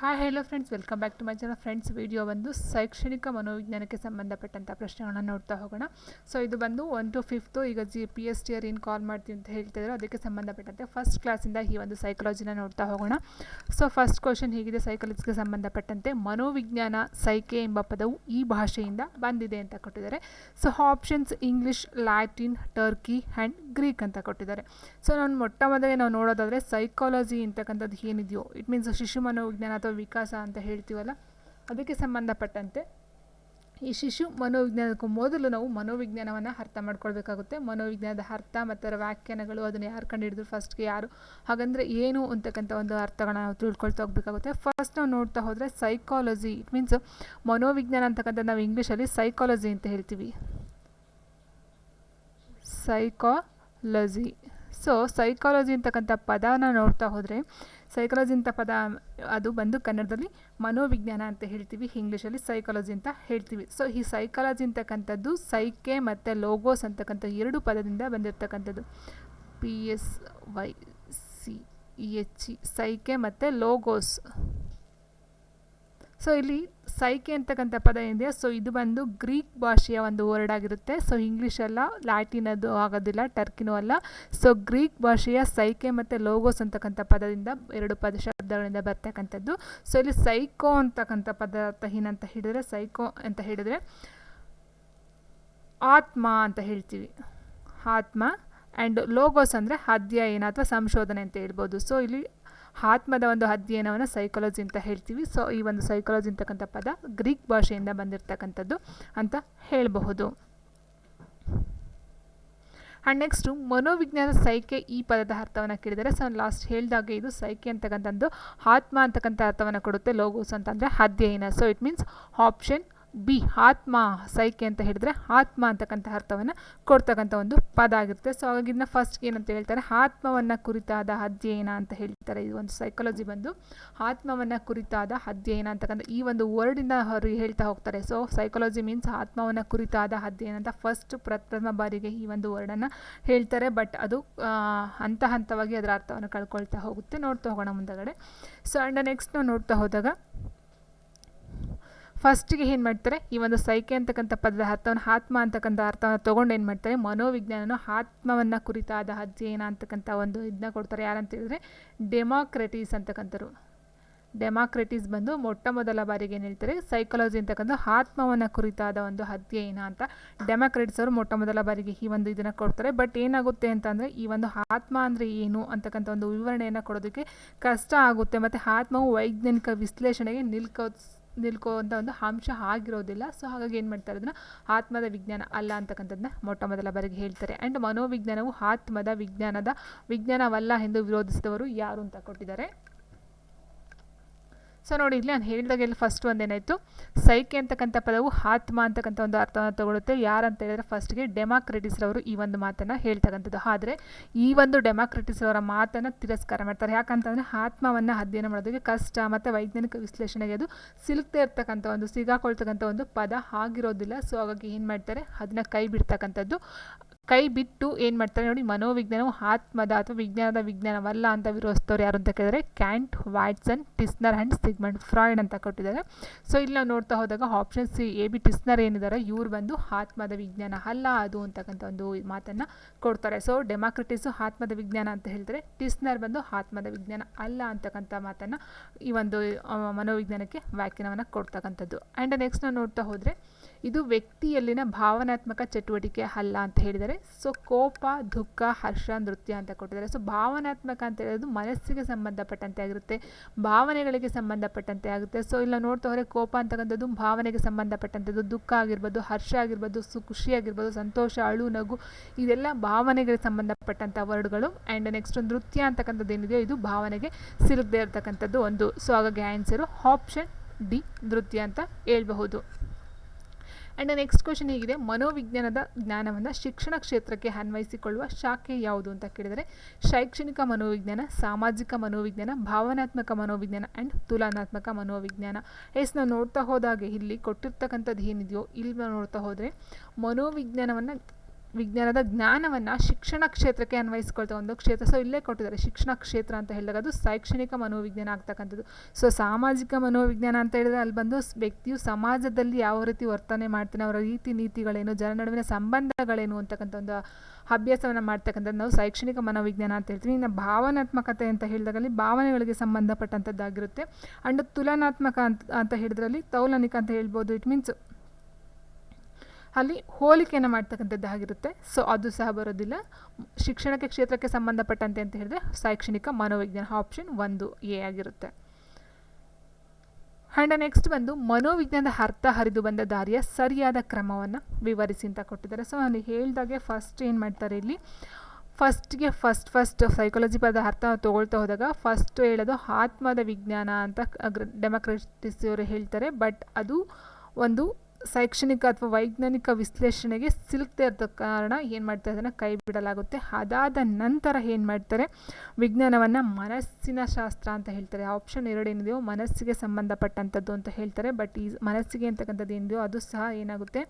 Hi hello friends welcome back to my channel friends video ಬಂದು ಶೈಕ್ಷಣಿಕ ಮನೋವಿಜ್ಞಾನಕ್ಕೆ ಸಂಬಂಧಪಟ್ಟಂಥ ಪ್ರಶ್ನೆಗಳನ್ನ ನೋಡ್ತಾ ಹೋಗೋಣ. ಸೊ ಇದು ಬಂದು ಒನ್ ಟು ಫಿಫ್ತು ಈಗ G P S T R ಏನು ಕಾಲ್ ಮಾಡ್ತೀವಿ ಅಂತ ಹೇಳ್ತಿದ್ರು ಅದಕ್ಕೆ ಸಂಬಂಧಪಟ್ಟಂತೆ ಫಸ್ಟ್ ಕ್ಲಾಸಿಂದ ಈ ಒಂದು ಸೈಕಾಲಜಿನ ನೋಡ್ತಾ ಹೋಗೋಣ. ಸೊ ಫಸ್ಟ್ ಕ್ವಶನ್ ಹೀಗಿದೆ? ಸೈಕಾಲಜಿಗೆ ಸಂಬಂಧಪಟ್ಟಂತೆ ಮನೋವಿಜ್ಞಾನ ಸೈಕೆ ಎಂಬ ಪದವು ಈ ಭಾಷೆಯಿಂದ ಬಂದಿದೆ ಅಂತ ಕೊಟ್ಟಿದ್ದಾರೆ. So options English Latin Turkey and Greek ಅಂತ ಕೊಟ್ಟಿದ್ದಾರೆ. ಸೊ ನಾನು ಮೊಟ್ಟ ಮೊದಲೇ ನಾವು ನೋಡೋದಾದರೆ ಸೈಕಾಲಜಿ ಅಂತಕ್ಕಂಥದ್ದು ಏನಿದೆಯೋ ಇಟ್ ಮೀನ್ಸ್ ಶಿಶು ಮನೋವಿಜ್ಞಾನ ಅಥವಾ ವಿಕಾಸ ಅಂತ ಹೇಳ್ತೀವಲ್ಲ? ಅದಕ್ಕೆ ಸಂಬಂಧಪಟ್ಟಂತೆ ಈ ಶಿಶು ಮನೋವಿಜ್ಞಾನಕ್ಕೂ ಮೊದಲು ನಾವು ಮನೋವಿಜ್ಞಾನವನ್ನು ಅರ್ಥ ಮಾಡ್ಕೊಳ್ಬೇಕಾಗುತ್ತೆ. ಮನೋವಿಜ್ಞಾನದ ಅರ್ಥ ಮತ್ತು ಅದರ ವ್ಯಾಖ್ಯಾನಗಳು ಅದನ್ನು ಯಾರು ಕಂಡುಹಿಡಿದ್ರು ಫಸ್ಟ್ಗೆ ಯಾರು? ಹಾಗಂದರೆ ಏನು ಅಂತಕ್ಕಂಥ ಒಂದು ಅರ್ಥಗಳನ್ನ ನಾವು ತಿಳ್ಕೊಳ್ತಾ ಹೋಗಬೇಕಾಗುತ್ತೆ. ಫಸ್ಟ್ ನಾವು ನೋಡ್ತಾ ಹೋದರೆ ಸೈಕಾಲಜಿ ಇಟ್ ಮೀನ್ಸ್ ಮನೋವಿಜ್ಞಾನ ಅಂತಕ್ಕಂಥ ನಾವು ಇಂಗ್ಲೀಷಲ್ಲಿ ಸೈಕಾಲಜಿ ಅಂತ ಹೇಳ್ತೀವಿ. ಸೈಕಾಲಜಿ ಸೊ ಸೈಕಾಲಜಿ ಅಂತಕ್ಕಂಥ ಪದನ ನೋಡ್ತಾ ಹೋದರೆ ಸೈಕಾಲಜಿ ಅಂತ ಪದ, ಅದು ಬಂದು ಕನ್ನಡದಲ್ಲಿ ಮನೋವಿಜ್ಞಾನ ಅಂತ ಹೇಳ್ತೀವಿ, ಇಂಗ್ಲೀಷಲ್ಲಿ ಸೈಕಾಲಜಿ ಅಂತ ಹೇಳ್ತೀವಿ. ಸೊ ಈ ಸೈಕಾಲಜಿ ಅಂತಕ್ಕಂಥದ್ದು ಸೈಕೆ ಮತ್ತು ಲೋಗೋಸ್ ಅಂತಕ್ಕಂಥ ಎರಡು ಪದದಿಂದ ಬಂದಿರತಕ್ಕಂಥದ್ದು. P S Y C H E psyche ಮತ್ತು ಲೋಗೋಸ್ ಸೊ ಇಲ್ಲಿ ಸೈಕೆ ಅಂತಕ್ಕಂಥ ಪದ ಏನಿದೆ? ಸೊ ಇದು ಬಂದು ಗ್ರೀಕ್ ಭಾಷೆಯ ಒಂದು ವರ್ಡ್ ಆಗಿರುತ್ತೆ. ಸೊ ಅಲ್ಲ ಲ್ಯಾಟಿನ್ ಅದು ಆಗೋದಿಲ್ಲ ಟರ್ಕಿನೂ ಅಲ್ಲ. ಸೊ ಗ್ರೀಕ್ ಭಾಷೆಯ ಸೈಕೆ ಮತ್ತು ಲೋಗೋಸ್ ಅಂತಕ್ಕಂಥ ಪದದಿಂದ ಎರಡು ಪದ ಶಬ್ದಗಳಿಂದ ಬರ್ತಕ್ಕಂಥದ್ದು. ಸೊ ಇಲ್ಲಿ ಸೈಕೋ ಅಂತಕ್ಕಂಥ ಪದಾರ್ಥ ಏನಂತ ಹೇಳಿದರೆ, ಸೈಕೋ ಅಂತ ಹೇಳಿದರೆ ಆತ್ಮ ಅಂತ ಹೇಳ್ತೀವಿ. ಆತ್ಮ ಆ್ಯಂಡ್ ಲೋಗೋಸ್ ಅಂದರೆ ಅಧ್ಯಯನ ಅಥವಾ ಸಂಶೋಧನೆ ಅಂತ ಹೇಳ್ಬೋದು. ಸೊ ಇಲ್ಲಿ ಆತ್ಮದ ಒಂದು ಅಧ್ಯಯನವನ್ನು ಸೈಕಾಲಜಿ ಅಂತ ಹೇಳ್ತೀವಿ. ಸೊ ಈ ಒಂದು ಸೈಕಾಲಜಿ ಅಂತಕ್ಕಂಥ ಪದ ಗ್ರೀಕ್ ಭಾಷೆಯಿಂದ ಬಂದಿರತಕ್ಕಂಥದ್ದು ಅಂತ ಹೇಳಬಹುದು. ಆ್ಯಂಡ್ ನೆಕ್ಸ್ಟು ಮನೋವಿಜ್ಞಾನ ಸೈಕೆ ಈ ಪದದ ಅರ್ಥವನ್ನು ಕೇಳಿದರೆ ಸೊ ಲಾಸ್ಟ್ ಹೇಳಿದಾಗೆ ಇದು ಸೈಕೆ ಅಂತಕ್ಕಂಥದ್ದು ಆತ್ಮ ಅಂತಕ್ಕಂಥ ಅರ್ಥವನ್ನು ಕೊಡುತ್ತೆ ಲೋಗೋಸ್ ಅಂತಂದರೆ ಅಧ್ಯಯನ. So it means option B, ಆತ್ಮ ಸೈಕೆ ಅಂತ ಹೇಳಿದರೆ ಆತ್ಮ ಅಂತಕ್ಕಂಥ ಅರ್ಥವನ್ನು ಕೊಡ್ತಕ್ಕಂಥ ಒಂದು ಪದ ಆಗಿರುತ್ತೆ. ಸೊ ಹಾಗಾಗಿ ಇದನ್ನ ಫಸ್ಟ್ ಏನಂತ ಹೇಳ್ತಾರೆ? ಆತ್ಮವನ್ನು ಕುರಿತಾದ ಅಧ್ಯಯನ ಅಂತ ಹೇಳ್ತಾರೆ. ಇದು ಒಂದು ಸೈಕಾಲಜಿ ಬಂದು ಆತ್ಮವನ್ನು ಕುರಿತಾದ ಅಧ್ಯಯನ ಅಂತಕ್ಕಂಥ ಈ ಒಂದು ವರ್ಡಿಂದ ಅವರು ಹೇಳ್ತಾ ಹೋಗ್ತಾರೆ. ಸೊ ಸೈಕಾಲಜಿ ಮೀನ್ಸ್ ಆತ್ಮವನ್ನು ಕುರಿತಾದ ಅಧ್ಯಯನ ಅಂತ ಫಸ್ಟ್ ಪ್ರಥಮ ಬಾರಿಗೆ ಈ ಒಂದು ವರ್ಡನ್ನು ಹೇಳ್ತಾರೆ. ಬಟ್ ಅದು ಹಂತ ಹಂತವಾಗಿ ಅದರ ಅರ್ಥವನ್ನು ಕಳ್ಕೊಳ್ತಾ ಹೋಗುತ್ತೆ. ನೋಡ್ತಾ ಹೋಗೋಣ ಮುಂದಗಡೆ. ಸೊ ಅಂಡ್ ನೆಕ್ಸ್ಟ್ ನಾವು ನೋಡ್ತಾ ಹೋದಾಗ ಫಸ್ಟಿಗೆ ಏನು ಮಾಡ್ತಾರೆ? ಈ ಒಂದು ಸೈಕೆ ಅಂತಕ್ಕಂಥ ಪದದ ಅರ್ಥವನ್ನು, ಆತ್ಮ ಅಂತಕ್ಕಂಥ ಅರ್ಥವನ್ನು ತೊಗೊಂಡು ಏನು ಮಾಡ್ತಾರೆ? ಮನೋವಿಜ್ಞಾನನು ಆತ್ಮವನ್ನು ಕುರಿತಾದ ಅಧ್ಯಯನ ಅಂತಕ್ಕಂಥ ಒಂದು ಇದನ್ನ ಕೊಡ್ತಾರೆ. ಯಾರಂತ ಹೇಳಿದ್ರೆ, ಡೆಮಾಕ್ರೆಟೀಸ್ ಅಂತಕ್ಕಂಥರು ಡೆಮಾಕ್ರೆಟೀಸ್ ಬಂದು ಮೊಟ್ಟ ಮೊದಲ ಬಾರಿಗೆ ಏನು ಹೇಳ್ತಾರೆ? ಸೈಕಾಲಜಿ ಅಂತಕ್ಕಂಥ ಆತ್ಮವನ್ನು ಕುರಿತಾದ ಒಂದು ಅಧ್ಯಯನ ಅಂತ ಡೆಮಾಕ್ರೆಟಿಸ್ ಅವರು ಮೊಟ್ಟ ಮೊದಲ ಬಾರಿಗೆ ಈ ಒಂದು ಇದನ್ನು ಕೊಡ್ತಾರೆ. ಬಟ್ ಏನಾಗುತ್ತೆ ಅಂತಂದರೆ, ಈ ಒಂದು ಆತ್ಮ ಅಂದರೆ ಏನು ಅಂತಕ್ಕಂಥ ಒಂದು ವಿವರಣೆಯನ್ನು ಕೊಡೋದಕ್ಕೆ ಕಷ್ಟ ಆಗುತ್ತೆ. ಮತ್ತು ಆತ್ಮವು ವೈಜ್ಞಾನಿಕ ವಿಶ್ಲೇಷಣೆಗೆ ನಿಲ್ಕೋ ನಿಲ್ಕೋವಂಥ ಒಂದು ಅಂಶ ಆಗಿರೋದಿಲ್ಲ. ಸೊ ಹಾಗಾಗಿ ಏನು ಮಾಡ್ತಾರೆ ಅದನ್ನು? ಆತ್ಮದ ವಿಜ್ಞಾನ ಅಲ್ಲ ಅಂತಕ್ಕಂಥದ್ದನ್ನ ಮೊಟ್ಟ ಮೊದಲ ಬಾರಿಗೆ ಹೇಳ್ತಾರೆ. ಆ್ಯಂಡ್ ಮನೋವಿಜ್ಞಾನವು ಆತ್ಮದ ವಿಜ್ಞಾನದ ವಿಜ್ಞಾನವಲ್ಲ ಎಂದು ವಿರೋಧಿಸಿದವರು ಯಾರು ಅಂತ ಕೊಟ್ಟಿದ್ದಾರೆ? ಸೊ ನೋಡಿ ಇಲ್ಲಿ ನಾನು ಹೇಳಿದಾಗೆಲ್ಲ ಫಸ್ಟ್ ಒಂದೇನಾಯಿತು ಸೈಕೆ ಅಂತಕ್ಕಂಥ ಪದವು ಆತ್ಮ ಅಂತಕ್ಕಂಥ ಒಂದು ಅರ್ಥವನ್ನು ಯಾರು ಅಂತ ಹೇಳಿದ್ರೆ ಫಸ್ಟ್ಗೆ ಡೆಮಾಕ್ರೆಟಿಸ್ರವರು ಈ ಒಂದು ಮಾತನ್ನು ಹೇಳ್ತಕ್ಕಂಥದ್ದು. ಆದರೆ ಈ ಒಂದು ಡೆಮಾಕ್ರೆಟಿಸ್ರವರ ಮಾತನ್ನು ತಿರಸ್ಕಾರ ಮಾಡ್ತಾರೆ. ಯಾಕಂತಂದರೆ ಆತ್ಮವನ್ನು ಅಧ್ಯಯನ ಮಾಡೋದಕ್ಕೆ ಕಷ್ಟ ಮತ್ತು ವೈಜ್ಞಾನಿಕ ವಿಶ್ಲೇಷಣೆಗೆ ಅದು ಸಿಲುಕ್ತಾ ಇರ್ತಕ್ಕಂಥ ಒಂದು, ಸಿಗಾಕೊಳ್ತಕ್ಕಂಥ ಒಂದು ಪದ ಆಗಿರೋದಿಲ್ಲ. ಸೊ ಹಾಗಾಗಿ ಏನು ಮಾಡ್ತಾರೆ? ಅದನ್ನ ಕೈ ಬಿಡ್ತಕ್ಕಂಥದ್ದು. ಕೈ ಬಿಟ್ಟು ಏನು ಮಾಡ್ತಾರೆ ನೋಡಿ, ಮನೋವಿಜ್ಞಾನವು ಆತ್ಮದ ಅಥವಾ ವಿಜ್ಞಾನದ ವಿಜ್ಞಾನವಲ್ಲ ಅಂತ ವಿರೋಧಿಸ್ತವ್ರು ಯಾರು ಅಂತ ಕೇಳಿದ್ರೆ Kant Watson Titchener and Sigmund Freud ಅಂತ ಕೊಟ್ಟಿದ್ದಾರೆ. ಸೊ ಇಲ್ಲಿ ನಾವು ನೋಡ್ತಾ ಹೋದಾಗ option C A B Titchener ಏನಿದ್ದಾರೆ, ಇವ್ರು ಬಂದು ಆತ್ಮದ ವಿಜ್ಞಾನ ಅಲ್ಲ ಅದು ಅಂತಕ್ಕಂಥ ಒಂದು ಮಾತನ್ನು ಕೊಡ್ತಾರೆ. ಸೊ ಡೆಮಾಕ್ರೆಟಿಸು ಆತ್ಮದ ವಿಜ್ಞಾನ ಅಂತ ಹೇಳಿದ್ರೆ ಟಿಸ್ನರ್ ಬಂದು ಆತ್ಮದ ವಿಜ್ಞಾನ ಅಲ್ಲ ಅಂತಕ್ಕಂಥ ಮಾತನ್ನು ಈ ಒಂದು ಮನೋವಿಜ್ಞಾನಕ್ಕೆ ವ್ಯಾಖ್ಯಾನವನ್ನು ಕೊಡ್ತಕ್ಕಂಥದ್ದು. ಆ್ಯಂಡ್ ನೆಕ್ಸ್ಟ್ ನಾವು ನೋಡ್ತಾ ಹೋದರೆ ಇದು ವ್ಯಕ್ತಿಯಲ್ಲಿನ ಭಾವನಾತ್ಮಕ ಚಟುವಟಿಕೆ ಅಲ್ಲ ಅಂತ ಹೇಳಿದರೆ ಸೊ ಕೋಪ, ದುಃಖ, ಹರ್ಷ, ನೃತ್ಯ ಅಂತ ಕೊಟ್ಟಿದ್ದಾರೆ. ಸೊ ಭಾವನಾತ್ಮಕ ಅಂತ ಹೇಳೋದು ಮನಸ್ಸಿಗೆ ಸಂಬಂಧಪಟ್ಟಂತೆ ಆಗಿರುತ್ತೆ, ಭಾವನೆಗಳಿಗೆ ಸಂಬಂಧಪಟ್ಟಂತೆ ಆಗುತ್ತೆ ಸೊ ಇಲ್ಲ ನೋಡ್ತಾ ಹೋದರೆ ಕೋಪ ಅಂತಕ್ಕಂಥದ್ದು ಭಾವನೆಗೆ ಸಂಬಂಧಪಟ್ಟಂಥದ್ದು, ದುಃಖ ಆಗಿರ್ಬೋದು, ಹರ್ಷ ಆಗಿರ್ಬೋದು, ಸು, ಖುಷಿ ಆಗಿರ್ಬೋದು, ಸಂತೋಷ, ಅಳು, ನಗು, ಇದೆಲ್ಲ ಭಾವನೆಗಳಿಗೆ ಸಂಬಂಧಪಟ್ಟಂಥ ವರ್ಡ್ಗಳು. ಆ್ಯಂಡ್ ನೆಕ್ಸ್ಟ್ ನೃತ್ಯ ಅಂತಕ್ಕಂಥದ್ದು ಏನಿದೆಯೋ ಇದು ಭಾವನೆಗೆ ಸಿಲುಕದೇ ಇರತಕ್ಕಂಥದ್ದು ಒಂದು. ಸೊ ಹಾಗಾಗಿ ಆನ್ಸರು ಆಪ್ಷನ್ ಡಿ ನೃತ್ಯ ಅಂತ ಹೇಳ್ಬಹುದು. ಆ್ಯಂಡ್ ನೆಕ್ಸ್ಟ್ ಕ್ವಶನ್ ಹೀಗಿದೆ. ಮನೋವಿಜ್ಞಾನದ ಜ್ಞಾನವನ್ನು ಶಿಕ್ಷಣ ಕ್ಷೇತ್ರಕ್ಕೆ ಅನ್ವಯಿಸಿಕೊಳ್ಳುವ ಶಾಖೆ ಯಾವುದು ಅಂತ ಕೇಳಿದರೆ, ಶೈಕ್ಷಣಿಕ ಮನೋವಿಜ್ಞಾನ, ಸಾಮಾಜಿಕ ಮನೋವಿಜ್ಞಾನ, ಭಾವನಾತ್ಮಕ ಮನೋವಿಜ್ಞಾನ ಆ್ಯಂಡ್ ತುಲನಾತ್ಮಕ ಮನೋವಿಜ್ಞಾನ. ಎಸ್ ನಾವು ನೋಡ್ತಾ ಹೋದಾಗೆ ಇಲ್ಲಿ ಕೊಟ್ಟಿರ್ತಕ್ಕಂಥದ್ದು ಏನಿದೆಯೋ, ಇಲ್ಲಿ ನಾವು ನೋಡ್ತಾ ಹೋದರೆ ಮನೋವಿಜ್ಞಾನವನ್ನು ವಿಜ್ಞಾನದ ಜ್ಞಾನವನ್ನು ಶಿಕ್ಷಣ ಕ್ಷೇತ್ರಕ್ಕೆ ಅನ್ವಯಿಸ್ಕೊಳ್ತಾ ಒಂದು ಕ್ಷೇತ್ರ. ಸೊ ಇಲ್ಲೇ ಕೊಟ್ಟಿದ್ದಾರೆ ಶಿಕ್ಷಣ ಕ್ಷೇತ್ರ ಅಂತ ಹೇಳಿದಾಗ ಅದು ಶೈಕ್ಷಣಿಕ ಮನೋವಿಜ್ಞಾನ ಆಗ್ತಕ್ಕಂಥದ್ದು. ಸೊ ಸಾಮಾಜಿಕ ಮನೋವಿಜ್ಞಾನ ಅಂತ ಹೇಳಿದ್ರೆ ಅಲ್ಲಿ ಬಂದು ವ್ಯಕ್ತಿಯು ಸಮಾಜದಲ್ಲಿ ಯಾವ ರೀತಿ ವರ್ತನೆ ಮಾಡ್ತಾನೆ, ಅವರ ರೀತಿ ನೀತಿಗಳೇನು, ಜನ ನಡುವಿನ ಸಂಬಂಧಗಳೇನು ಅಂತಕ್ಕಂಥ ಒಂದು ಅಭ್ಯಾಸವನ್ನು ಮಾಡ್ತಕ್ಕಂಥದ್ದು. ನಾವು ಶೈಕ್ಷಣಿಕ ಮನೋವಿಜ್ಞಾನ ಅಂತ ಹೇಳ್ತೀವಿ. ಇನ್ನು ಭಾವನಾತ್ಮಕತೆ ಅಂತ ಹೇಳಿದಾಗಲ್ಲಿ ಭಾವನೆಗಳಿಗೆ ಸಂಬಂಧಪಟ್ಟಂಥದ್ದಾಗಿರುತ್ತೆ. ಆ್ಯಂಡ್ ತುಲನಾತ್ಮಕ ಅಂತ ಅಂತ ಹೇಳಿದ್ರಲ್ಲಿ ತೌಲನಿಕ ಅಂತ ಹೇಳ್ಬೋದು. ಇಟ್ ಮೀನ್ಸ್ ಅಲ್ಲಿ ಹೋಲಿಕೆಯನ್ನು ಮಾಡ್ತಕ್ಕಂಥದ್ದಾಗಿರುತ್ತೆ ಸೊ ಅದು ಸಹ ಬರೋದಿಲ್ಲ. ಶಿಕ್ಷಣಕ್ಕೆ ಕ್ಷೇತ್ರಕ್ಕೆ ಸಂಬಂಧಪಟ್ಟಂತೆ ಅಂತ ಹೇಳಿದ್ರೆ ಶೈಕ್ಷಣಿಕ ಮನೋವಿಜ್ಞಾನ ಆಪ್ಷನ್ ಒಂದು ಎ ಆಗಿರುತ್ತೆ. ಆ್ಯಂಡ್ ನೆಕ್ಸ್ಟ್ ಬಂದು ಮನೋವಿಜ್ಞಾನದ ಅರ್ಥ ಹರಿದು ಬಂದ ದಾರಿಯ ಸರಿಯಾದ ಕ್ರಮವನ್ನು ವಿವರಿಸಿ ಅಂತ ಕೊಟ್ಟಿದ್ದಾರೆ. ಸೊ ಅಲ್ಲಿ ಹೇಳಿದಾಗೆ ಫಸ್ಟ್ ಏನು ಮಾಡ್ತಾರೆ ಇಲ್ಲಿ? ಫಸ್ಟ್ಗೆ ಫಸ್ಟ್ ಫಸ್ಟ್ ಸೈಕಾಲಜಿ ಪದ ಅರ್ಥ ತೊಗೊಳ್ತಾ ಹೋದಾಗ ಫಸ್ಟ್ ಹೇಳೋದು ಆತ್ಮದ ವಿಜ್ಞಾನ ಅಂತ ಡೆಮೊಕ್ರೆಟಿಸ್ ಅವರು ಹೇಳ್ತಾರೆ. ಬಟ್ ಅದು ಒಂದು ಶೈಕ್ಷಣಿಕ ಅಥವಾ ವೈಜ್ಞಾನಿಕ ವಿಶ್ಲೇಷಣೆಗೆ ಸಿಲುಕದೇ ಇರದ ಕಾರಣ ಏನು ಮಾಡ್ತಾರೆ ಅದನ್ನು ಕೈ ಬಿಡಲಾಗುತ್ತೆ. ಅದಾದ ನಂತರ ಏನು ಮಾಡ್ತಾರೆ? ವಿಜ್ಞಾನವನ್ನು ಮನಸ್ಸಿನ ಶಾಸ್ತ್ರ ಅಂತ ಹೇಳ್ತಾರೆ. ಆಪ್ಷನ್ ಎರಡು ಏನಿದೆಯೋ ಮನಸ್ಸಿಗೆ ಸಂಬಂಧಪಟ್ಟಂಥದ್ದು ಅಂತ ಹೇಳ್ತಾರೆ. ಬಟ್ ಈ ಮನಸ್ಸಿಗೆ ಅಂತಕ್ಕಂಥದ್ದು ಏನಿದೆಯೋ ಅದು ಸಹ ಏನಾಗುತ್ತೆ?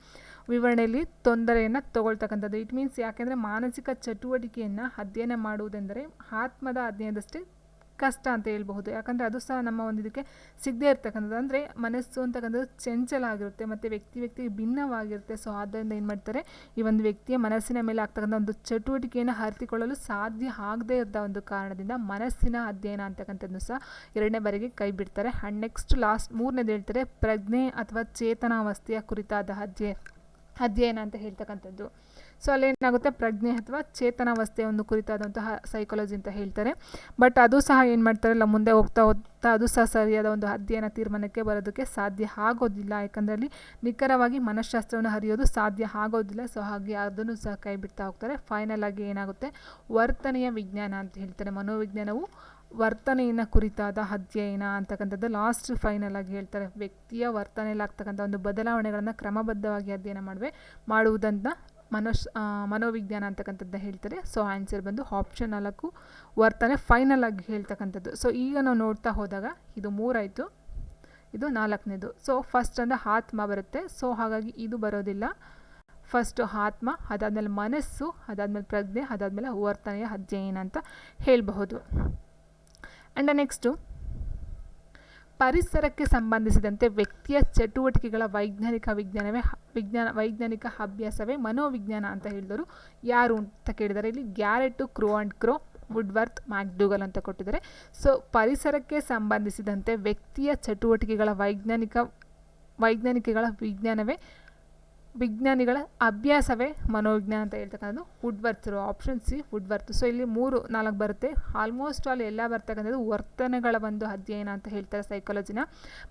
ವಿವರಣೆಯಲ್ಲಿ ತೊಂದರೆಯನ್ನು ತಗೊಳ್ತಕ್ಕಂಥದ್ದು. ಇಟ್ ಮೀನ್ಸ್ ಯಾಕೆಂದರೆ ಮಾನಸಿಕ ಚಟುವಟಿಕೆಯನ್ನು ಅಧ್ಯಯನ ಮಾಡುವುದೆಂದರೆ ಆತ್ಮದ ಅಧ್ಯಯನದಷ್ಟೇ ಕಷ್ಟ ಅಂತ ಹೇಳ್ಬಹುದು. ಯಾಕಂದರೆ ಅದು ಸಹ ನಮ್ಮ ಒಂದು ಇದಕ್ಕೆ ಸಿಗದೇ ಇರ್ತಕ್ಕಂಥದ್ದು. ಅಂದರೆ ಮನಸ್ಸು ಅಂತಕ್ಕಂಥದ್ದು ಚಂಚಲ ಆಗಿರುತ್ತೆ ಮತ್ತು ವ್ಯಕ್ತಿ ವ್ಯಕ್ತಿಗೆ ಭಿನ್ನವಾಗಿರುತ್ತೆ. ಸೊ ಆದ್ದರಿಂದ ಏನು ಮಾಡ್ತಾರೆ? ಈ ಒಂದು ವ್ಯಕ್ತಿಯ ಮನಸ್ಸಿನ ಮೇಲೆ ಆಗ್ತಕ್ಕಂಥ ಒಂದು ಚಟುವಟಿಕೆಯನ್ನು ಹರಿತಿಕೊಳ್ಳಲು ಸಾಧ್ಯ ಆಗದೇ ಇದ್ದ ಒಂದು ಕಾರಣದಿಂದ ಮನಸ್ಸಿನ ಅಧ್ಯಯನ ಅಂತಕ್ಕಂಥದ್ದು ಸಹ ಎರಡನೇ ಬಾರಿಗೆ ಕೈ ಬಿಡ್ತಾರೆ. ಆ್ಯಂಡ್ ನೆಕ್ಸ್ಟ್ ಲಾಸ್ಟ್ ಮೂರನೇದು ಹೇಳ್ತಾರೆ, ಪ್ರಜ್ಞೆ ಅಥವಾ ಚೇತನಾವಸ್ಥೆಯ ಕುರಿತಾದ ಅಧ್ಯಯ ಅಧ್ಯಯನ ಅಂತ ಹೇಳ್ತಕ್ಕಂಥದ್ದು. ಸೊ ಅಲ್ಲೇನಾಗುತ್ತೆ? ಪ್ರಜ್ಞೆ ಅಥವಾ ಚೇತನಾವಸ್ಥೆ ಒಂದು ಕುರಿತಾದಂತಹ ಸೈಕಾಲಜಿ ಅಂತ ಹೇಳ್ತಾರೆ. ಬಟ್ ಅದು ಸಹ ಏನು ಮಾಡ್ತಾರಲ್ಲ ಮುಂದೆ ಹೋಗ್ತಾ ಹೋಗ್ತಾ ಅದು ಸಹ ಸರಿಯಾದ ಒಂದು ಅಧ್ಯಯನ ತೀರ್ಮಾನಕ್ಕೆ ಬರೋದಕ್ಕೆ ಸಾಧ್ಯ ಆಗೋದಿಲ್ಲ. ಯಾಕಂದರೆ ಅಲ್ಲಿ ನಿಖರವಾಗಿ ಮನಃಶಾಸ್ತ್ರವನ್ನು ಹರಿಯೋದು ಸಾಧ್ಯ ಆಗೋದಿಲ್ಲ. ಸೊ ಹಾಗೆ ಅದನ್ನು ಸಹ ಕೈ ಬಿಡ್ತಾ ಹೋಗ್ತಾರೆ. ಫೈನಲ್ ಆಗಿ ಏನಾಗುತ್ತೆ? ವರ್ತನೆಯ ವಿಜ್ಞಾನ ಅಂತ ಹೇಳ್ತಾರೆ. ಮನೋವಿಜ್ಞಾನವು ವರ್ತನೆಯನ್ನು ಕುರಿತಾದ ಅಧ್ಯಯನ ಅಂತಕ್ಕಂಥದ್ದು ಲಾಸ್ಟ್ ಫೈನಲ್ ಆಗಿ ಹೇಳ್ತಾರೆ. ವ್ಯಕ್ತಿಯ ವರ್ತನೆಯಲ್ಲಿ ಆಗ್ತಕ್ಕಂಥ ಒಂದು ಬದಲಾವಣೆಗಳನ್ನು ಕ್ರಮಬದ್ಧವಾಗಿ ಅಧ್ಯಯನ ಮಾಡುವೆ ಮಾಡುವುದಂತ ಮನೋಶ್ ಮನೋವಿಜ್ಞಾನ ಅಂತಕ್ಕಂಥದ್ದು ಹೇಳ್ತಾರೆ. ಸೊ ಆನ್ಸರ್ ಬಂದು ಆಪ್ಷನ್ ನಾಲ್ಕು ವರ್ತನೆ ಫೈನಲ್ ಆಗಿ ಹೇಳ್ತಕ್ಕಂಥದ್ದು. ಸೊ ಈಗ ನಾವು ನೋಡ್ತಾ ಹೋದಾಗ ಇದು ಮೂರಾಯಿತು. ಇದು ನಾಲ್ಕನೇದು. ಸೊ ಫಸ್ಟ್ ಅಂದರೆ ಆತ್ಮ ಬರುತ್ತೆ. ಸೊ ಹಾಗಾಗಿ ಇದು ಬರೋದಿಲ್ಲ. ಫಸ್ಟು ಆತ್ಮ, ಅದಾದಮೇಲೆ ಮನಸ್ಸು, ಅದಾದಮೇಲೆ ಪ್ರಜ್ಞೆ, ಅದಾದಮೇಲೆ ವರ್ತನೆಯ ಅಧ್ಯಯನ ಅಂತ ಹೇಳಬಹುದು. ಆ್ಯಂಡ್ ನೆಕ್ಸ್ಟು ಪರಿಸರಕ್ಕೆ ಸಂಬಂಧಿಸಿದಂತೆ ವ್ಯಕ್ತಿಯ ಚಟುವಟಿಕೆಗಳ ವೈಜ್ಞಾನಿಕ ವಿಜ್ಞಾನವೇ ವಿಜ್ಞಾನ, ವೈಜ್ಞಾನಿಕ ಅಭ್ಯಾಸವೇ ಮನೋವಿಜ್ಞಾನ ಅಂತ ಹೇಳಿದರು ಯಾರು ಅಂತ ಕೇಳಿದರೆ ಇಲ್ಲಿ ಗ್ಯಾರೆಟು, ಕ್ರೋ ಆ್ಯಂಡ್ ಕ್ರೋ, ವುಡ್ವರ್ತ್, ಮ್ಯಾಕ್ಡೂಗಲ್ ಅಂತ ಕೊಟ್ಟಿದ್ದಾರೆ. ಸೊ, ಪರಿಸರಕ್ಕೆ ಸಂಬಂಧಿಸಿದಂತೆ ವ್ಯಕ್ತಿಯ ಚಟುವಟಿಕೆಗಳ ವೈಜ್ಞಾನಿಕ, ವೈಜ್ಞಾನಿಕಗಳ ವಿಜ್ಞಾನವೇ ವಿಜ್ಞಾನಿಗಳ ಅಭ್ಯಾಸವೇ ಮನೋವಿಜ್ಞಾನ ಅಂತ ಹೇಳ್ತಕ್ಕಂಥದ್ದು. ವುಡ್ವರ್ತರು ಆಪ್ಷನ್ ಸಿ ವುಡ್ವರ್ತ್ ಸೊ ಇಲ್ಲಿ ಮೂರು, ನಾಲ್ಕು ಬರುತ್ತೆ. ಆಲ್ಮೋಸ್ಟ್ ಆಲ್ ಎಲ್ಲ ಬರ್ತಕ್ಕಂಥದ್ದು ವರ್ತನೆಗಳ ಒಂದು ಅಧ್ಯಯನ ಅಂತ ಹೇಳ್ತಾರೆ ಸೈಕಾಲಜಿನ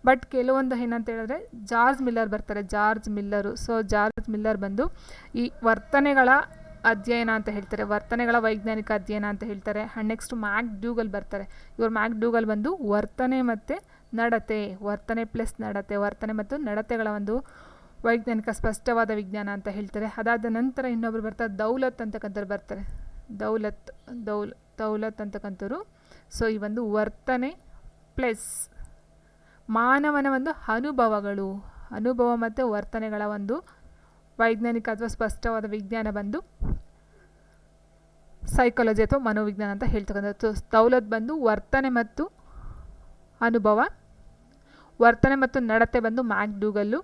ಬಟ್ ಕೆಲವೊಂದು ಏನಂತ ಹೇಳಿದ್ರೆ, ಜಾರ್ಜ್ ಮಿಲ್ಲರ್ ಬರ್ತಾರೆ. ಜಾರ್ಜ್ ಮಿಲ್ಲರು ಸೊ ಜಾರ್ಜ್ ಮಿಲ್ಲರ್ ಬಂದು ಈ ವರ್ತನೆಗಳ ಅಧ್ಯಯನ ಅಂತ ಹೇಳ್ತಾರೆ. ವರ್ತನೆಗಳ ವೈಜ್ಞಾನಿಕ ಅಧ್ಯಯನ ಅಂತ ಹೇಳ್ತಾರೆ. ಆ್ಯಂಡ್ ನೆಕ್ಸ್ಟ್ ಮ್ಯಾಕ್ ಡ್ಯೂಗಲ್ ಬರ್ತಾರೆ. ಇವರು ಮ್ಯಾಕ್ ಡ್ಯೂಗಲ್ ಬಂದು ವರ್ತನೆ ಮತ್ತು ನಡತೆ, ವರ್ತನೆ ಪ್ಲಸ್ ನಡತೆ, ವರ್ತನೆ ಮತ್ತು ನಡತೆಗಳ ಒಂದು ವೈಜ್ಞಾನಿಕ ಸ್ಪಷ್ಟವಾದ ವಿಜ್ಞಾನ ಅಂತ ಹೇಳ್ತಾರೆ. ಅದಾದ ನಂತರ ಇನ್ನೊಬ್ರು ಬರ್ತಾರೆ ದೌಲತ್ ಅಂತಕ್ಕಂಥವ್ರು ಬರ್ತಾರೆ. ದೌಲತ್, ದೌಲ್, ದೌಲತ್ ಅಂತಕ್ಕಂಥವ್ರು. ಸೊ ಈ ಒಂದು ವರ್ತನೆ ಪ್ಲಸ್ ಮಾನವನ ಒಂದು ಅನುಭವಗಳು. ಅನುಭವ ಮತ್ತು ವರ್ತನೆಗಳ ಒಂದು ವೈಜ್ಞಾನಿಕ ಅಥವಾ ಸ್ಪಷ್ಟವಾದ ವಿಜ್ಞಾನ ಬಂದು ಸೈಕಾಲಜಿ ಅಥವಾ ಮನೋವಿಜ್ಞಾನ ಅಂತ ಹೇಳ್ತಕ್ಕಂಥದ್ದು. ದೌಲತ್ ಬಂದು ವರ್ತನೆ ಮತ್ತು ಅನುಭವ, ವರ್ತನೆ ಮತ್ತು ನಡತೆ ಬಂದು ಮ್ಯಾಕ್ ಡೂಗಲ್ಲು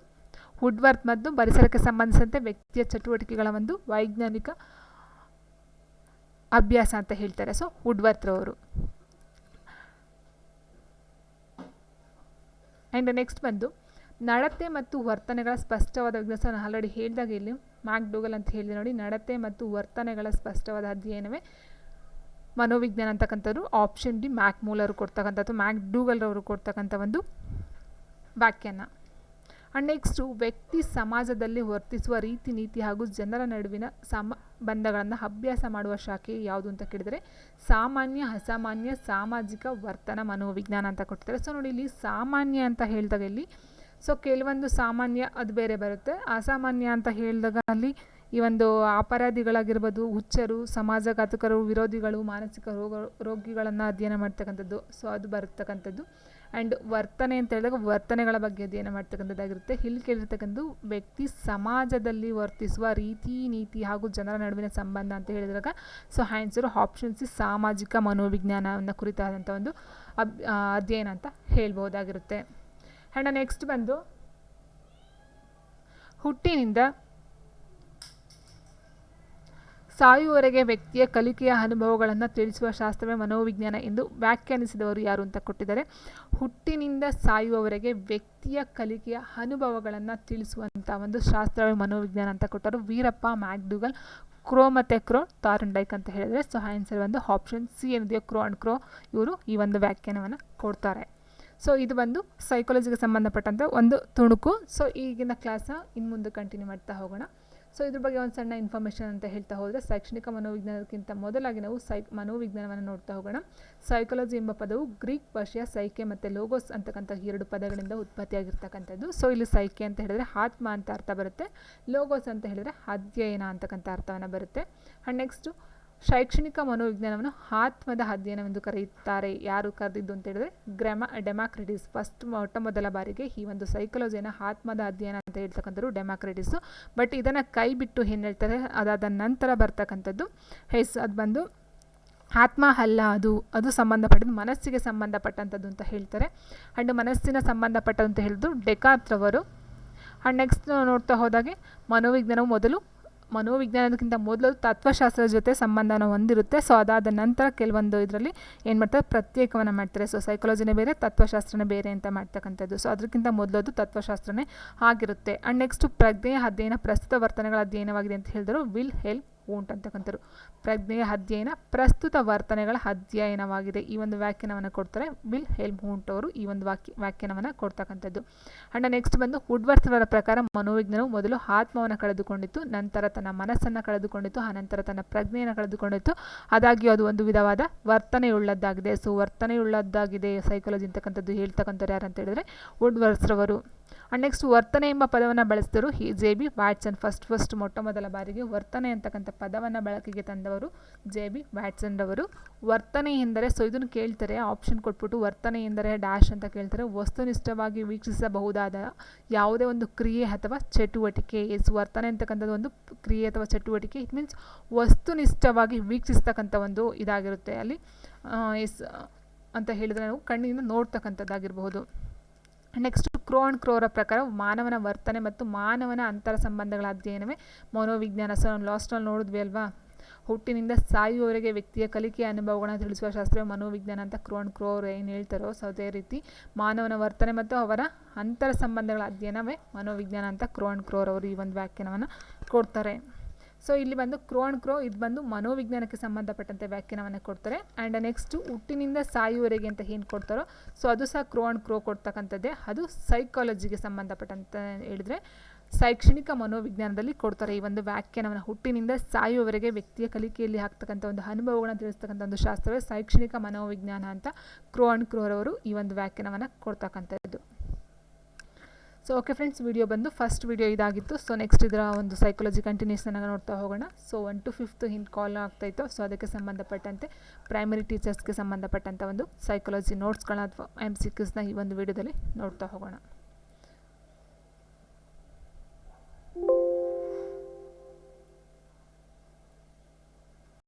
ವುಡ್ವರ್ತ್ ಮತ್ತು ಪರಿಸರಕ್ಕೆ ಸಂಬಂಧಿಸಿದಂತೆ ವ್ಯಕ್ತಿಯ ಚಟುವಟಿಕೆಗಳ ಒಂದು ವೈಜ್ಞಾನಿಕ ಅಭ್ಯಾಸ ಅಂತ ಹೇಳ್ತಾರೆ. ಸೊ ವುಡ್ವರ್ತ್ರವರು ಆ್ಯಂಡ್ ನೆಕ್ಸ್ಟ್ ಬಂದು, ನಡತೆ ಮತ್ತು ವರ್ತನೆಗಳ ಸ್ಪಷ್ಟವಾದ ವಿಜ್ಞಾನ ನಾನು ಆಲ್ರೆಡಿ ಹೇಳಿದಾಗ ಇಲ್ಲಿ ಮ್ಯಾಕ್ ಡೂಗಲ್ ಅಂತ ಹೇಳಿದೆ ನೋಡಿ. ನಡತೆ ಮತ್ತು ವರ್ತನೆಗಳ ಸ್ಪಷ್ಟವಾದ ಅಧ್ಯಯನವೇ ಮನೋವಿಜ್ಞಾನ ಅಂತಕ್ಕಂಥದ್ದು ಆಪ್ಷನ್ ಡಿ ಮ್ಯಾಕ್ ಮೂಲರು ಕೊಡ್ತಕ್ಕಂಥದ್ದು ಮ್ಯಾಕ್ ಡೂಗಲ್ ಅವರು ಕೊಡ್ತಕ್ಕಂಥ ಒಂದು ವ್ಯಾಖ್ಯಾನ. ಆ್ಯಂಡ್ ನೆಕ್ಸ್ಟು ವ್ಯಕ್ತಿ ಸಮಾಜದಲ್ಲಿ ವರ್ತಿಸುವ ರೀತಿ ನೀತಿ ಹಾಗೂ ಜನರ ನಡುವಿನ ಸಂಬಂಧಗಳನ್ನು ಅಭ್ಯಾಸ ಮಾಡುವ ಶಾಖೆ ಯಾವುದು ಅಂತ ಕೇಳಿದರೆ ಸಾಮಾನ್ಯ, ಅಸಾಮಾನ್ಯ, ಸಾಮಾಜಿಕ ವರ್ತನ ಮನೋವಿಜ್ಞಾನ ಅಂತ ಕೊಟ್ಟಿದ್ದಾರೆ. ಸೊ ನೋಡಿ ಇಲ್ಲಿ ಸಾಮಾನ್ಯ ಅಂತ ಹೇಳಿದಾಗ ಇಲ್ಲಿ ಸೊ ಕೆಲವೊಂದು ಸಾಮಾನ್ಯ ಅದು ಬೇರೆ ಬರುತ್ತೆ. ಅಸಾಮಾನ್ಯ ಅಂತ ಹೇಳಿದಾಗ ಅಲ್ಲಿ ಈ ಒಂದು ಅಪರಾಧಿಗಳಾಗಿರ್ಬೋದು, ಹುಚ್ಚರು, ಸಮಾಜಘಾತಕರು, ವಿರೋಧಿಗಳು, ಮಾನಸಿಕ ರೋಗ, ರೋಗಿಗಳನ್ನು ಅಧ್ಯಯನ ಮಾಡ್ತಕ್ಕಂಥದ್ದು. ಸೊ ಅದು ಬರ್ತಕ್ಕಂಥದ್ದು. ಆ್ಯಂಡ್ ವರ್ತನೆ ಅಂತ ಹೇಳಿದಾಗ ವರ್ತನೆಗಳ ಬಗ್ಗೆ ಅಧ್ಯಯನ ಮಾಡ್ತಕ್ಕಂಥದ್ದಾಗಿರುತ್ತೆ? ಇಲ್ಲಿ ಕೇಳಿರ್ತಕ್ಕಂಥ ವ್ಯಕ್ತಿ ಸಮಾಜದಲ್ಲಿ ವರ್ತಿಸುವ ರೀತಿ ನೀತಿ ಹಾಗೂ ಜನರ ನಡುವಿನ ಸಂಬಂಧ ಅಂತ ಹೇಳಿದಾಗ ಸೊ ಹ್ಯಾನ್ಸರು ಆಪ್ಷನ್ ಸಿ ಸಾಮಾಜಿಕ ಮನೋವಿಜ್ಞಾನವನ್ನು ಕುರಿತಾದಂಥ ಒಂದು ಅಧ್ಯಯನ ಅಂತ ಹೇಳ್ಬೋದಾಗಿರುತ್ತೆ ಆ್ಯಂಡ್ ನೆಕ್ಸ್ಟ್ ಬಂದು ಹುಟ್ಟಿನಿಂದ ಸಾಯುವವರೆಗೆ ವ್ಯಕ್ತಿಯ ಕಲಿಕೆಯ ಅನುಭವಗಳನ್ನು ತಿಳಿಸುವ ಶಾಸ್ತ್ರವೇ ಮನೋವಿಜ್ಞಾನ ಎಂದು ವ್ಯಾಖ್ಯಾನಿಸಿದವರು ಯಾರು ಅಂತ ಕೊಟ್ಟಿದ್ದಾರೆ. ಹುಟ್ಟಿನಿಂದ ಸಾಯುವವರೆಗೆ ವ್ಯಕ್ತಿಯ ಕಲಿಕೆಯ ಅನುಭವಗಳನ್ನು ತಿಳಿಸುವಂಥ ಒಂದು ಶಾಸ್ತ್ರವೇ ಮನೋವಿಜ್ಞಾನ ಅಂತ ಕೊಟ್ಟರು ವೀರಪ್ಪ ಮ್ಯಾಕ್ಡೂಗಲ್, ಕ್ರೋ ಮತ್ತು ಕ್ರೋ, ತಾರಂಡೈಕ್ ಅಂತ ಹೇಳಿದರೆ ಸೊ ಆನ್ಸರ್ ಒಂದು ಆಪ್ಷನ್ ಸಿ ಏನಿದೆಯೋ ಕ್ರೋ ಆ್ಯಂಡ್ ಕ್ರೋ ಇವರು ಈ ಒಂದು ವ್ಯಾಖ್ಯಾನವನ್ನು ಕೊಡ್ತಾರೆ. ಸೊ, ಇದು ಒಂದು ಸೈಕಾಲಜಿಗೆ ಸಂಬಂಧಪಟ್ಟಂಥ ಒಂದು ತುಣುಕು. ಸೊ, ಈಗಿನ ಕ್ಲಾಸ ಇನ್ನು ಮುಂದೆ ಕಂಟಿನ್ಯೂ ಮಾಡ್ತಾ ಹೋಗೋಣ. ಸೊ ಇದ್ರ ಬಗ್ಗೆ ಒಂದು ಸಣ್ಣ ಇನ್ಫಾರ್ಮೇಷನ್ ಅಂತ ಹೇಳ್ತಾ ಹೋದರೆ, ಶೈಕ್ಷಣಿಕ ಮನೋವಿಜ್ಞಾನಕ್ಕಿಂತ ಮೊದಲಾಗಿ ನಾವು ಸೈಕ್ ಮನೋವಿಜ್ಞಾನವನ್ನು ನೋಡ್ತಾ ಹೋಗೋಣ. ಸೈಕಾಲಜಿ ಎಂಬ ಪದವು ಗ್ರೀಕ್ ಭಾಷೆಯ ಸೈಕೆ ಮತ್ತು ಲೋಗೋಸ್ ಅಂತಕ್ಕಂಥ ಎರಡು ಪದಗಳಿಂದ ಉತ್ಪತ್ತಿಯಾಗಿರ್ತಕ್ಕಂಥದ್ದು. ಸೊ ಇಲ್ಲಿ ಸೈಕೆ ಅಂತ ಹೇಳಿದ್ರೆ ಆತ್ಮ ಅಂತ ಅರ್ಥ ಬರುತ್ತೆ. ಲೋಗೋಸ್ ಅಂತ ಹೇಳಿದರೆ ಅಧ್ಯಯನ ಅಂತಕ್ಕಂಥ ಅರ್ಥವನ್ನು ಬರುತ್ತೆ. ಆ್ಯಂಡ್ ನೆಕ್ಸ್ಟು ಶೈಕ್ಷಣಿಕ ಮನೋವಿಜ್ಞಾನವನ್ನು ಆತ್ಮದ ಅಧ್ಯಯನವೆಂದು ಕರೆಯುತ್ತಾರೆ. ಯಾರು ಕರೆದಿದ್ದು ಅಂತ ಹೇಳಿದ್ರೆ, ಗ್ರಾಮ, ಡೆಮಾಕ್ರೆಟಿಸ್. ಫಸ್ಟ್ ಮೊಟ್ಟ ಮೊದಲ ಬಾರಿಗೆ ಈ ಒಂದು ಸೈಕಾಲಜಿಯನ್ನು ಆತ್ಮದ ಅಧ್ಯಯನ ಅಂತ ಹೇಳ್ತಕ್ಕಂಥದ್ದು ಡೆಮಾಕ್ರೆಟಿಸ್. ಬಟ್ ಇದನ್ನು ಕೈ ಬಿಟ್ಟು ಏನು ಹೇಳ್ತಾರೆ, ಅದಾದ ನಂತರ ಬರ್ತಕ್ಕಂಥದ್ದು ಹೆಸ್ ಅದು ಬಂದು ಆತ್ಮ ಅಲ್ಲ ಅದು ಅದು ಸಂಬಂಧಪಟ್ಟಿದ್ದು, ಮನಸ್ಸಿಗೆ ಸಂಬಂಧಪಟ್ಟಂಥದ್ದು ಅಂತ ಹೇಳ್ತಾರೆ. ಆ್ಯಂಡ್ ಮನಸ್ಸಿನ ಸಂಬಂಧಪಟ್ಟಂತ ಹೇಳಿದ್ದು ಡೆಕಾತ್ರವರು ಆ್ಯಂಡ್ ನೆಕ್ಸ್ಟ್ ನೋಡ್ತಾ ಹೋದಾಗೆ ಮನೋವಿಜ್ಞಾನವು ಮೊದಲು ಮನೋವಿಜ್ಞಾನಕ್ಕಿಂತ ಮೊದಲು ತತ್ವಶಾಸ್ತ್ರದ ಜೊತೆ ಸಂಬಂಧನ ಹೊಂದಿರುತ್ತೆ. ಸೊ ಅದಾದ ನಂತರ ಕೆಲವೊಂದು ಇದರಲ್ಲಿ ಏನು ಮಾಡ್ತಾರೆ? ಪ್ರತ್ಯೇಕವನ್ನು ಮಾಡ್ತಾರೆ. ಸೊ ಸೈಕಾಲಜಿನೇ ಬೇರೆ, ತತ್ವಶಾಸ್ತ್ರನೇ ಬೇರೆ ಅಂತ ಮಾಡ್ತಕ್ಕಂಥದ್ದು. ಸೊ ಅದಕ್ಕಿಂತ ಮೊದಲು ಅದು ತತ್ವಶಾಸ್ತ್ರನೇ ಆಗಿರುತ್ತೆ. ಆ್ಯಂಡ್ ನೆಕ್ಸ್ಟ್ ಪ್ರಜ್ಞೆಯ ಅಧ್ಯಯನ, ಪ್ರಸ್ತುತ ವರ್ತನೆಗಳ ಅಧ್ಯಯನವಾಗಿದೆ ಅಂತ ಹೇಳಿದ್ರು. ವಿಲ್ ಹೆಲ್ ವೋಂಟ್ ಅಂತಕ್ಕಂಥದ್ದು ಪ್ರಜ್ಞೆಯ ಅಧ್ಯಯನ, ಪ್ರಸ್ತುತ ವರ್ತನೆಗಳ ಅಧ್ಯಯನವಾಗಿದೆ. ಈ ಒಂದು ವ್ಯಾಖ್ಯಾನವನ್ನು ಕೊಡ್ತಾರೆ ವಿಲ್ ಹೆಲ್ಮ್ ಹೂಂಟ್ ಅವರು ಈ ಒಂದು ವಾಕ್ಯ, ವ್ಯಾಖ್ಯಾನವನ್ನು ಕೊಡ್ತಕ್ಕಂಥದ್ದು. ಆ್ಯಂಡ್ ನೆಕ್ಸ್ಟ್ ಬಂದು ವುಡ್ವರ್ತರವರ ಪ್ರಕಾರ ಮನೋವಿಜ್ಞಾನವು ಮೊದಲು ಆತ್ಮವನ್ನು ಕಳೆದುಕೊಂಡಿತ್ತು, ನಂತರ ತನ್ನ ಮನಸ್ಸನ್ನು ಕಳೆದುಕೊಂಡಿತ್ತು, ಆನಂತರ ತನ್ನ ಪ್ರಜ್ಞೆಯನ್ನು ಕಳೆದುಕೊಂಡಿತ್ತು. ಆದಾಗ್ಯೂ ಅದು ಒಂದು ವಿಧವಾದ ವರ್ತನೆಯುಳ್ಳದ್ದಾಗಿದೆ. ಸೊ, ವರ್ತನೆಯುಳ್ಳದ್ದಾಗಿದೆ ಸೈಕಾಲಜಿ ಅಂತಕ್ಕಂಥದ್ದು ಹೇಳ್ತಕ್ಕಂಥವ್ರು ಯಾರು ಅಂತ ಹೇಳಿದ್ರೆ ವುಡ್ವರ್ಸ್ರವರು ಆ್ಯಂಡ್ ನೆಕ್ಸ್ಟ್ ವರ್ತನೆ ಎಂಬ ಪದವನ್ನು ಬಳಸಿದರು. He, J, B, Watson. First first ಮೊಟ್ಟ ಮೊದಲ ಬಾರಿಗೆ ವರ್ತನೆ ಅಂತಕ್ಕಂಥ ಪದವನ್ನು ಬಳಕೆಗೆ ತಂದವರು ಜೆ, ಬಿ, ವ್ಯಾಟ್ಸನ್ ರವರು. ವರ್ತನೆ ಎಂದರೆ ಸೊ ಇದನ್ನು ಕೇಳ್ತಾರೆ ಆಪ್ಷನ್ ಕೊಟ್ಬಿಟ್ಟು ವರ್ತನೆ ಎಂದರೆ ಡ್ಯಾಶ್ ಅಂತ ಕೇಳ್ತಾರೆ. ವಸ್ತುನಿಷ್ಠವಾಗಿ ವೀಕ್ಷಿಸಬಹುದಾದ ಯಾವುದೇ ಒಂದು ಕ್ರಿಯೆ ಅಥವಾ ಚಟುವಟಿಕೆ. ಎಸ್ ವರ್ತನೆ ಅಂತಕ್ಕಂಥದ್ದು ಒಂದು ಕ್ರಿಯೆ ಅಥವಾ ಚಟುವಟಿಕೆ. ಇಟ್ ಮೀನ್ಸ್ ವಸ್ತುನಿಷ್ಠವಾಗಿ ವೀಕ್ಷಿಸ್ತಕ್ಕಂಥ ಒಂದು ಇದಾಗಿರುತ್ತೆ. ಅಲ್ಲಿ ಎಸ್ ಅಂತ ಹೇಳಿದರೆ ನಾವು ಕಣ್ಣಿನಿಂದ ನೋಡ್ತಕ್ಕಂಥದ್ದಾಗಿರಬಹುದು. ನೆಕ್ಸ್ಟ್ ಕ್ರೋ ಆ್ಯಂಡ್ ಕ್ರೋರ ಪ್ರಕಾರ ಮಾನವನ ವರ್ತನೆ ಮತ್ತು ಮಾನವನ ಅಂತರ ಸಂಬಂಧಗಳ ಅಧ್ಯಯನವೇ ಮನೋವಿಜ್ಞಾನ. ಸರ್ ನಾವು ಲಾಸ್ಟಲ್ಲಿ ನೋಡಿದ್ವಿ ಅಲ್ವಾ? ಹುಟ್ಟಿನಿಂದ ಸಾಯುವವರೆಗೆ ವ್ಯಕ್ತಿಯ ಕಲಿಕೆಯ ಅನುಭವಗಳನ್ನು ತಿಳಿಸುವ ಶಾಸ್ತ್ರವೇ ಮನೋವಿಜ್ಞಾನ ಅಂತ ಕ್ರೋ ಅಂಡ್ ಕ್ರೋ ಅವ್ರು ಏನು ಹೇಳ್ತಾರೋ ಸೊ ಅದೇ ರೀತಿ ಮಾನವನ ವರ್ತನೆ ಮತ್ತು ಅವರ ಅಂತರ ಸಂಬಂಧಗಳ ಅಧ್ಯಯನವೇ ಮನೋವಿಜ್ಞಾನ ಅಂತ ಕ್ರೋ ಅಂಡ್ ಕ್ರೋರ್ ಅವರು ಈ ಒಂದು ವ್ಯಾಖ್ಯಾನವನ್ನು ಕೊಡ್ತಾರೆ. ಸೊ ಇಲ್ಲಿ ಬಂದು ಕ್ರೋ ಕ್ರೋ, ಇದು ಬಂದು ಮನೋವಿಜ್ಞಾನಕ್ಕೆ ಸಂಬಂಧಪಟ್ಟಂತೆ ವ್ಯಾಖ್ಯಾನವನ್ನು ಕೊಡ್ತಾರೆ. ಆ್ಯಂಡ್ ನೆಕ್ಸ್ಟು ಹುಟ್ಟಿನಿಂದ ಸಾಯುವರೆಗೆ ಅಂತ ಏನು ಕೊಡ್ತಾರೋ ಸೊ ಅದು ಸಹ ಕ್ರೋ ಕ್ರೋ ಕೊಡ್ತಕ್ಕಂಥದ್ದೇ. ಅದು ಸೈಕಾಲಜಿಗೆ ಸಂಬಂಧಪಟ್ಟಂತ ಹೇಳಿದರೆ, ಶೈಕ್ಷಣಿಕ ಮನೋವಿಜ್ಞಾನದಲ್ಲಿ ಕೊಡ್ತಾರೆ ಈ ಒಂದು ವ್ಯಾಖ್ಯಾನವನ್ನು. ಹುಟ್ಟಿನಿಂದ ಸಾಯುವವರೆಗೆ ವ್ಯಕ್ತಿಯ ಕಲಿಕೆಯಲ್ಲಿ ಆಗ್ತಕ್ಕಂಥ ಒಂದು ಅನುಭವಗಳನ್ನು ತಿಳಿಸ್ತಕ್ಕಂಥ ಒಂದು ಶಾಸ್ತ್ರವೇ ಶೈಕ್ಷಣಿಕ ಮನೋವಿಜ್ಞಾನ ಅಂತ ಕ್ರೋ ಅಂಡ್ ಕ್ರೋರವರು ಈ ಒಂದು ವ್ಯಾಖ್ಯಾನವನ್ನು ಕೊಡ್ತಕ್ಕಂಥದ್ದು. ಸೊ ಓಕೆ ಫ್ರೆಂಡ್ಸ್ ವಿಡಿಯೋ ಬಂದು ಫಸ್ಟ್ ವಿಡಿಯೋ ಇದಾಗಿತ್ತು. ಸೊ ನೆಕ್ಸ್ಟ್ ಇದರ ಒಂದು ಸೈಕಾಲಜಿ ಕಂಟಿನ್ಯೂಷನ್ ನೋಡ್ತಾ ಹೋಗೋಣ. ಸೊ ಒನ್ ಟು ಫಿಫ್ತ್ ಹಿಂದೆ ಕಾಲ್ ಆಗ್ತಾಯಿತ್ತು ಸೊ ಅದಕ್ಕೆ ಸಂಬಂಧಪಟ್ಟಂತೆ ಪ್ರೈಮರಿ ಟೀಚರ್ಸ್ಗೆ ಸಂಬಂಧಪಟ್ಟಂಥ ಒಂದು ಸೈಕಾಲಜಿ ನೋಟ್ಸ್ಗಳನ್ನ ಅಥವಾ ಎಂ ಸಿ ಕ್ಯೂಸ್ನ ಈ ಒಂದು ವಿಡಿಯೋದಲ್ಲಿ ನೋಡ್ತಾ ಹೋಗೋಣ.